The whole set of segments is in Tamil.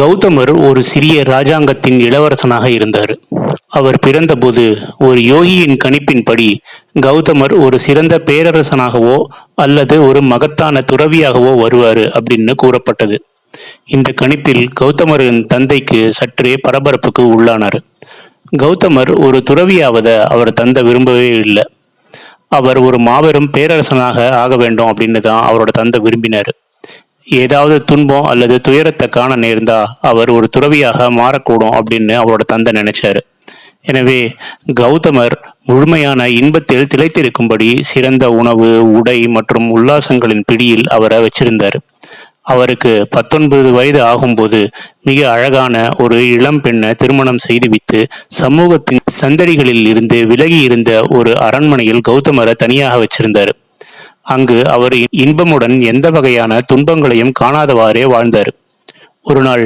கௌதமர் ஒரு சிறிய ராஜாங்கத்தின் இளவரசனாக இருந்தார். அவர் பிறந்தபோது ஒரு யோகியின் கணிப்பின்படி கௌதமர் ஒரு சிறந்த பேரரசனாகவோ அல்லது ஒரு மகத்தான துறவியாகவோ வருவார் அப்படின்னு கூறப்பட்டது. இந்த கணிப்பில் கௌதமரின் தந்தைக்கு சற்றே பரபரப்புக்கு உள்ளானார். கௌதமர் ஒரு துறவியாவத அவர் தந்தை விரும்பவே இல்லை. அவர் ஒரு மாபெரும் பேரரசனாக ஆக வேண்டும் அப்படின்னு தான் அவரோட தந்தை விரும்பினார். ஏதாவது துன்பம் அல்லது துயரத்தை காண நேர்ந்தா அவர் ஒரு துறவியாக மாறக்கூடும் அப்படின்னு அவரோட தந்தை நினைச்சாரு. எனவே கௌதமர் முழுமையான இன்பத்தில் திளைத்திருக்கும்படி சிறந்த உணவு உடை மற்றும் உல்லாசங்களின் பிடியில் அவரை வச்சிருந்தார். அவருக்கு பத்தொன்பது வயது ஆகும்போது மிக அழகான ஒரு இளம் பெண்ணை திருமணம் செய்துவித்து சமூகத்தின் சந்தடிகளில் இருந்து விலகி இருந்த ஒரு அரண்மனையில் கௌதமரை தனியாக வச்சிருந்தார். அங்கு அவர் இன்பமுடன் எந்த வகையான துன்பங்களையும் காணாதவாறே வாழ்ந்தார். ஒரு நாள்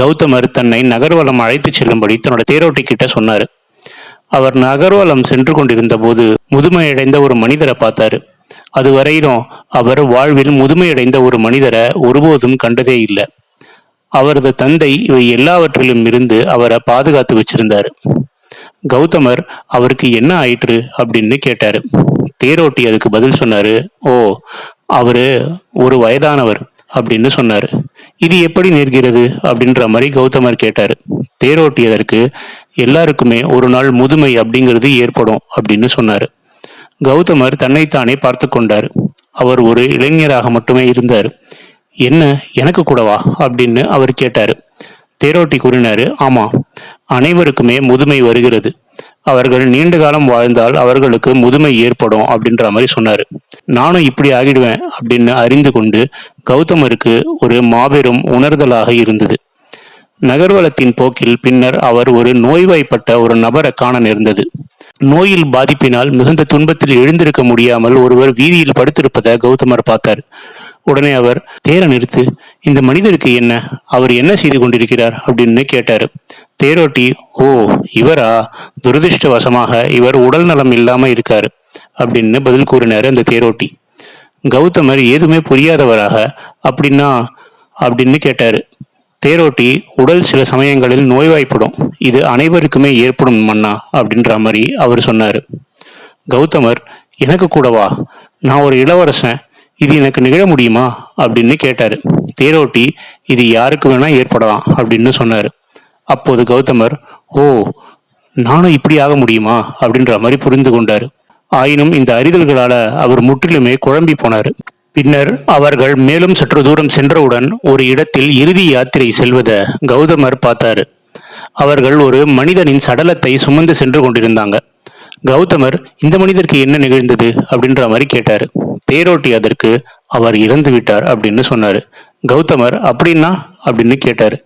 கௌதமர் தன்னை நகர்வலம் அழைத்துச் செல்லும்படி தன்னோட தேரோட்டி கிட்ட சொன்னார். அவர் நகர்வலம் சென்று கொண்டிருந்த போது முதுமையடைந்த ஒரு மனிதரை பார்த்தாரு. அதுவரையிலும் அவர் வாழ்வில் முதுமையடைந்த ஒரு மனிதரை ஒருபோதும் கண்டதே இல்லை. அவரது தந்தை இவை எல்லாவற்றிலும் இருந்து அவரை பாதுகாத்து வச்சிருந்தார். கௌதமர் அவருக்கு என்ன ஆயிற்று? அப்படின்னு கேட்டாரு. தேரோட்டி அதுக்கு பதில் சொன்னாரு ஓ அவரு ஒரு வயதானவர் அப்படின்னு சொன்னாரு. இது எப்படி நேர்கிறது? அப்படின்ற மாதிரி கௌதமர் கேட்டாரு. தேரோட்டி அதற்கு எல்லாருக்குமே ஒரு நாள் முதுமை அப்படிங்கிறது ஏற்படும் அப்படின்னு சொன்னாரு. கௌதமர் தன்னைத்தானே பார்த்து கொண்டார். அவர் ஒரு இளைஞராக மட்டுமே இருந்தார். என்ன எனக்கு கூடவா? அப்படின்னு அவர் கேட்டார். தேரோட்டி கூறினாரு ஆமா அனைவருக்குமே முதுமை வருகிறது. அவர்கள் நீண்ட காலம் வாழ்ந்தால் அவர்களுக்கு முதுமை ஏற்படும் அப்படின்ற மாதிரி சொன்னார். நானும் இப்படி ஆகிடுவேன் அப்படின்னு அறிந்து கொண்டு கௌதமருக்கு ஒரு மாபெரும் உணர்தலாக இருந்தது. நகர்வலத்தின் போக்கில் பின்னர் அவர் ஒரு நோய்வாய்ப்பட்ட ஒரு நபரை காண நேர்ந்தது. நோயில் பாதிப்பினால் மிகுந்த துன்பத்தில் எழுந்திருக்க முடியாமல் ஒருவர் வீதியில் படுத்திருப்பதை கௌதமர் பார்த்தார். உடனே அவர் தேர நிறுத்து இந்த மனிதருக்கு என்ன? அவர் என்ன செய்து கொண்டிருக்கிறார்? அப்படின்னு கேட்டார். தேரோட்டி ஓ இவரா? துரதிருஷ்டவசமாக இவர் உடல் நலம் இல்லாம இருக்காரு அப்படின்னு பதில் கூறினாரு அந்த தேரோட்டி. கௌதமர் எதுவுமே புரியாதவராக அப்படின்னா? அப்படின்னு கேட்டாரு. தேரோட்டி உடல் சில சமயங்களில் நோய்வாய்ப்படும். இது அனைவருக்குமே ஏற்படும் மன்னா அப்படின்ற மாதிரி அவர் சொன்னார். கௌதமர் எனக்கு கூடவா நான் ஒரு இளவரசன். இது எனக்கு நிகழ முடியுமா? அப்படின்னு கேட்டார். தேரோட்டி இது யாருக்கு வேணால் ஏற்படலாம் அப்படின்னு சொன்னார். அப்போது கௌதமர் ஓ நானும் இப்படி ஆக முடியுமா? அப்படின்ற மாதிரி புரிந்து கொண்டார். ஆயினும் இந்த அறிதல்களால அவர் முற்றிலுமே குழம்பி போனார். பின்னர் அவர்கள் மேலும் சற்று தூரம் சென்றவுடன் ஒரு இடத்தில் இறுதி யாத்திரை செல்வத கௌதமர் பார்த்தாரு. அவர்கள் ஒரு மனிதனின் சடலத்தை சுமந்து சென்று கொண்டிருந்தாங்க. கௌதமர் இந்த மனிதருக்கு என்ன நிகழ்ந்தது? அப்படின்ற மாதிரி கேட்டார். தேரோட்டி அதற்கு அவர் இறந்து விட்டார் அப்படின்னு சொன்னார். கௌதமர் அப்படின்னா? அப்படின்னு கேட்டார்.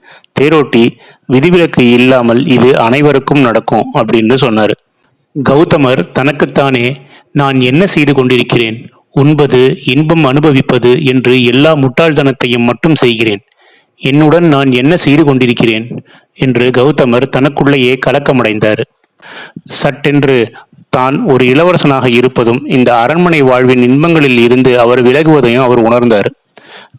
தேரோட்டி விதிவிலக்கு இல்லாமல் இது அனைவருக்கும் நடக்கும் அப்படின்னு சொன்னார். கௌதமர் தனக்குத்தானே நான் என்ன செய்து கொண்டிருக்கிறேன்? உண்பது இன்பம் அனுபவிப்பது என்று எல்லா முட்டாள்தனத்தையும் மட்டும் செய்கிறேன். என்னுடன் நான் என்ன செய்து கொண்டிருக்கிறேன்? என்று கௌதமர் தனக்குள்ளேயே கலக்கமடைந்தார். சட்டென்று தான் ஒரு இளவரசனாக இருப்பதும் இந்த அரண்மனை வாழ்வின் இன்பங்களில் இருந்து அவர் விலகுவதையும் அவர் உணர்ந்தார்.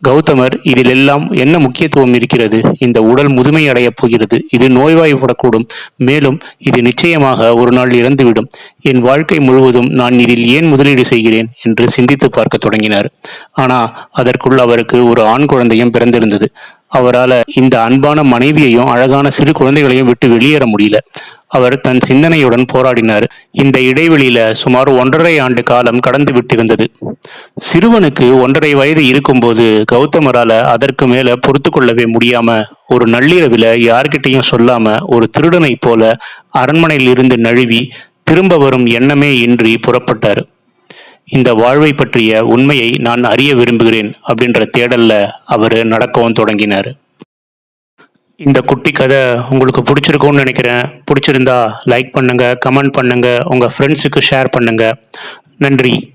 கௌதமர் இதிலெல்லாம் என்ன முக்கியத்துவம் இருக்கிறது? இந்த உடல் முதுமை அடையப் போகிறது. இது நோய்வாய்ப்படக்கூடும். மேலும் இது நிச்சயமாக ஒரு நாள் இறந்துவிடும். என் வாழ்க்கை முழுவதும் நான் இதில் ஏன் முதலீடு செய்கிறேன்? என்று சிந்தித்து பார்க்க தொடங்கினார். ஆனா அதற்குள் அவருக்கு ஒரு ஆண் குழந்தையும் பிறந்திருந்தது. அவரால் இந்த அன்பான மனைவியையும் அழகான சிறு குழந்தைகளையும் விட்டு வெளியேற முடியல. அவர் தன் சிந்தனையுடன் போராடினார். இந்த இடைவெளியில சுமார் ஒன்றரை ஆண்டு காலம் கடந்து விட்டிருந்தது. சிறுவனுக்கு ஒன்றரை வயது இருக்கும்போது கௌதமரால அதற்கு மேல பொறுத்து கொள்ளவே முடியாம ஒரு நள்ளிரவில் யார்கிட்டையும் சொல்லாம ஒரு திருடனை போல அரண்மனையில் இருந்து நழுவி திரும்ப வரும் எண்ணமே இன்றி புறப்பட்டார். இந்த வாழ்வை பற்றிய உண்மையை நான் அறிய விரும்புகிறேன் அப்படின்ற தேடலில் அவர் நடக்கவும் தொடங்கினார். இந்த குட்டி கதை உங்களுக்கு பிடிச்சிருக்கும்னு நினைக்கிறேன். பிடிச்சிருந்தா லைக் பண்ணுங்கள் கமெண்ட் பண்ணுங்கள் உங்கள் ஃப்ரெண்ட்ஸுக்கு ஷேர் பண்ணுங்கள் நன்றி.